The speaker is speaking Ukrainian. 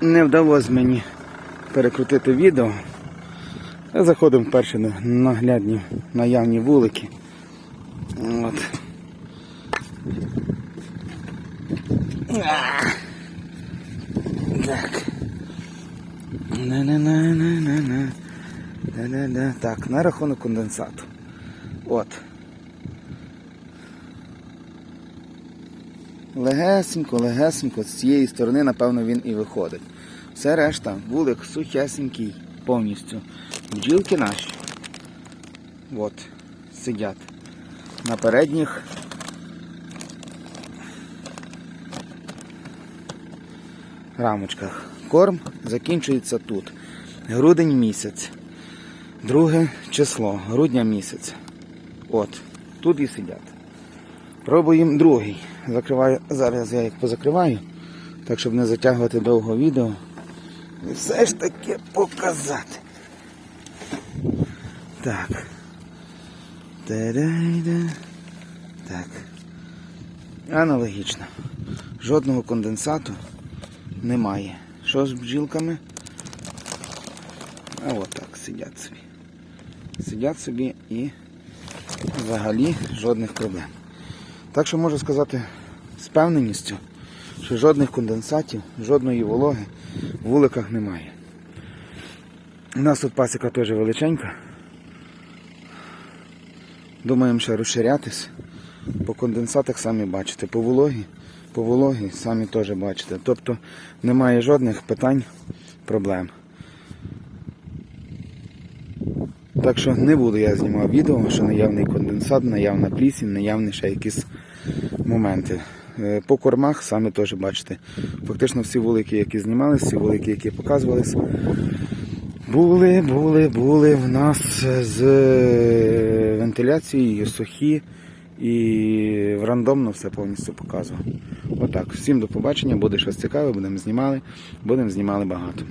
не вдалося мені перекрутити відео. Я заходив вперше на наглядні наявні вулики. От. Так. На-на-на-на-на-на. Да-да-да. Так, на рахунок конденсату. От. Легесенько, легесенько, з цієї сторони, напевно, він і виходить. Все решта, вулик сухесенький повністю. Бджілки наші. От, сидять. На передніх. Рамочках. Корм закінчується тут. Грудень місяць. Друге число, грудня місяця. От, тут і сидять. Пробуємо другий. Закриваю, зараз я їх позакриваю, так щоб не затягувати довго відео. І все ж таки показати. Так. Та-да-да. Так. Аналогічно. Жодного конденсату немає. Що з бджілками? А от так сидять собі. Сидять собі і взагалі жодних проблем. Так що можу сказати з певненістю, що жодних конденсатів, жодної вологи в вуликах немає. У нас тут пасіка теж величенька. Думаємо ще розширятись. По конденсатах самі бачите, по вологі, по вологі самі теж бачите. Тобто немає жодних питань, проблем. Так що не буду я знімав відео, що наявний конденсат, наявна плісінь, наявні ще якісь моменти. Е, По кормах самі теж бачите. Фактично всі вулики, які знімалися, всі вулики, які показувались, були, були, були в нас з вентиляцією сухі і рандомно все повністю показував. Отак. Всім до побачення, буде щось цікаве, будемо знімали, будемо знімали багато.